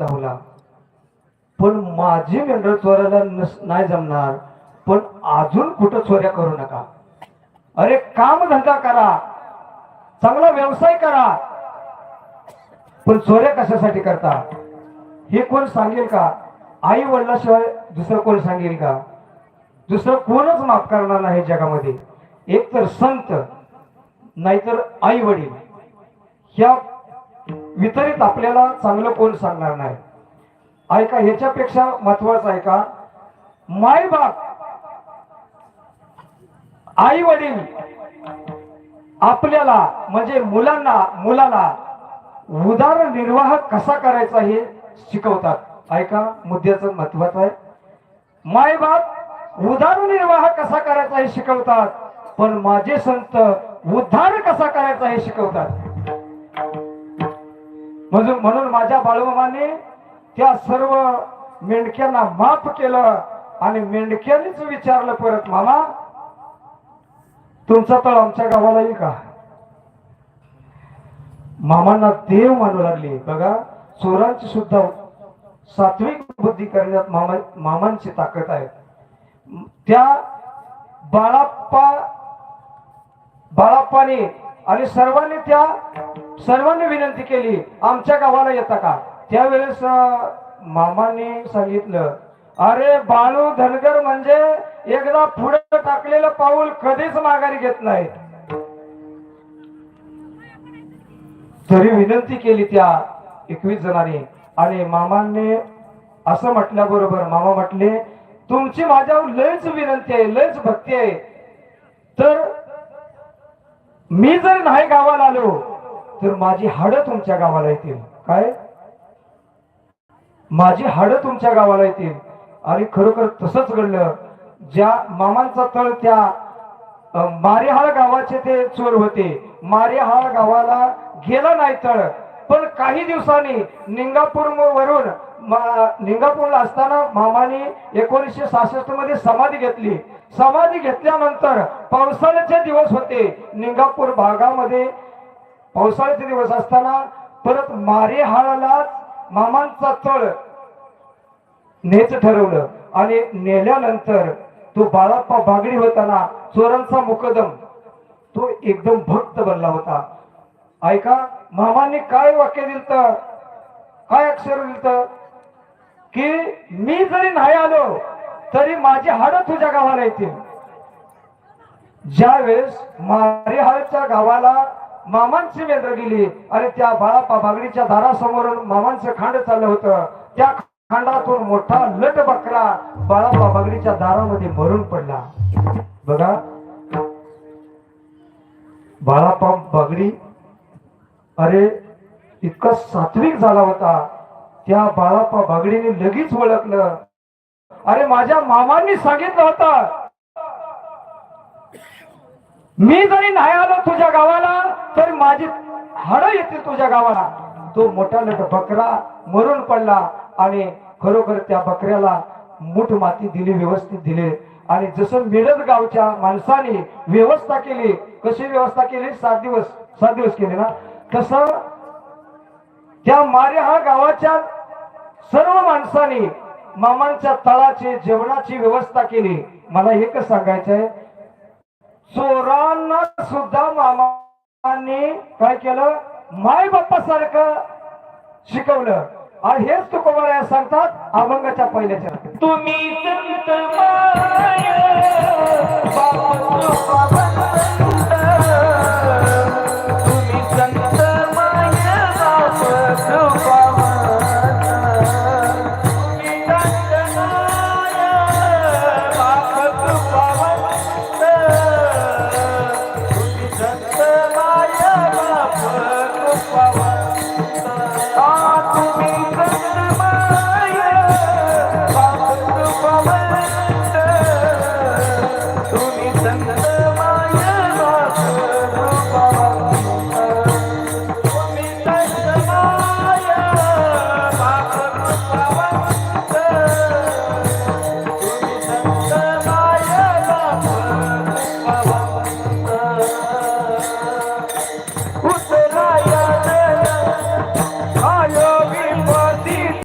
धावला पण माझी मेंढर चोरायला नाही जमणार. पण अजून कुठं चोऱ्या करू नका. अरे काम धंदा करा. चांगला व्यवसाय करा. पण चोऱ्या कशासाठी करता? हे कोण सांगेल का? आई वडिलाशिवाय दुसरं कोण सांगेल का? दुसरं कोणच माफ करणार नाही जगामध्ये. एक तर संत नाहीतर आई वडील. ह्या वितरित आपल्याला चांगलं कोण सांगणार नाही. ऐका ह्याच्यापेक्षा महत्वाचं आहे का? मायबाप आई वडील आपल्याला म्हणजे मुलांना मुलाला उदारनिर्वाह कसा करायचा हे शिकवतात. ऐका मुद्द्याचं महत्वाचं आहे. मायबाप उदारनिर्वाह कसा करायचा हे शिकवतात. पण माझे संत उद्धार कसा करायचा हे शिकवतात. म्हणून माझ्या बाळूमामाने त्या सर्व मेंढक्यांना माफ केलं आणि मेंढक्यांनीच विचारलं परत मामा तुमचा तळ आमच्या गावाला येईल का? मामांना देव मानू लागले. बघा चोरांची सुद्धा सात्विक बुद्धी करण्यात मामा मामांची ताकद आहे. त्या बाळाप्पा बाळाप्पाने आणि सर्वांनी त्या सर्वांनी विनंती केली आमच्या गावाला येता का? त्यावेळेस मामांनी सांगितलं अरे बाळू धनगर म्हणजे एकदा पुढे टाकलेलं पाऊल कधीच माघारी घेत नाही. तरी विनंती केली त्या एकवीस जणांनी. आणि मामांनी असं म्हटल्याबरोबर मामा म्हटले तुमची माझ्यावर लयच विनंती आहे लयच भक्ती आहे. तर मी जर नाही गावाला आलो तर माझी हाडं तुमच्या गावाला येतील. काय? माझी हाडं तुमच्या गावाला येतील. आणि खरोखर तसंच घडलं. ज्या मामांचा तळ त्या मारेहाळ गावाचे ते चोर होते. मारेहाळ गावाला गेला नाही तळ. पण काही दिवसांनी निंगापूर वरून निंगापूरला असताना मामाने एकोणीसशे सहासष्टमध्ये समाधी घेतली. समाधी घेतल्यानंतर पावसाळ्याचे दिवस होते. निंगापूर भागामध्ये पावसाळ्याचे दिवस असताना परत मारेहाळाला मामांचा तळ नेच ठरवलं. आणि नेल्यानंतर तो बाळाप्पा बागडी होताना चोरांचा मुकदम तो एकदम भक्त बनला होता. ऐका मामांनी काय वाक्य दिलत? काय अक्षर दिलत? की मी जरी नाही आलो तरी माझी हाडं तुझ्या गावाला येतील. ज्या वेळेस मारेहाळच्या गावाला मामांचे मेंद्र गेली. आणि त्या बाळापा बागडीच्या दारासमोरून मामांचं खांड चाललं होतं. त्या खांडातून मोठा लट बकरा बाळापा बागडीच्या दारामध्ये मरून पडला. बघा. बाळापा बागडी अरे इतका सात्विक झाला होता. त्या बाळापा बागडीने लगेच ओळखलं. अरे माझ्या मामांनी सांगितलं होतं. मी जरी नाही आलो तुझ्या गावाला तर माझी हाडं येतील तुझ्या गावाला. तो मोठा लट बकरा मरून पडला आणि खरोखर त्या बकऱ्याला मुठ माती दिली व्यवस्थित दिले. आणि जसं मिळत गावच्या माणसाने व्यवस्था केली कशी व्यवस्था केली? सात दिवस सात दिवस केले ना? तसं त्या मारे हा गावाच्या सर्व माणसांनी मामांच्या तळाची जेवणाची व्यवस्था केली. मला एकच सांगायचंय चोरांना सुद्धा मामांनी काय केलं? माय बाप्पासारखं शिकवलं. आणि हेच तुकोबाराया सांगतात अभंगाच्या पहिल्याच्या तुम्ही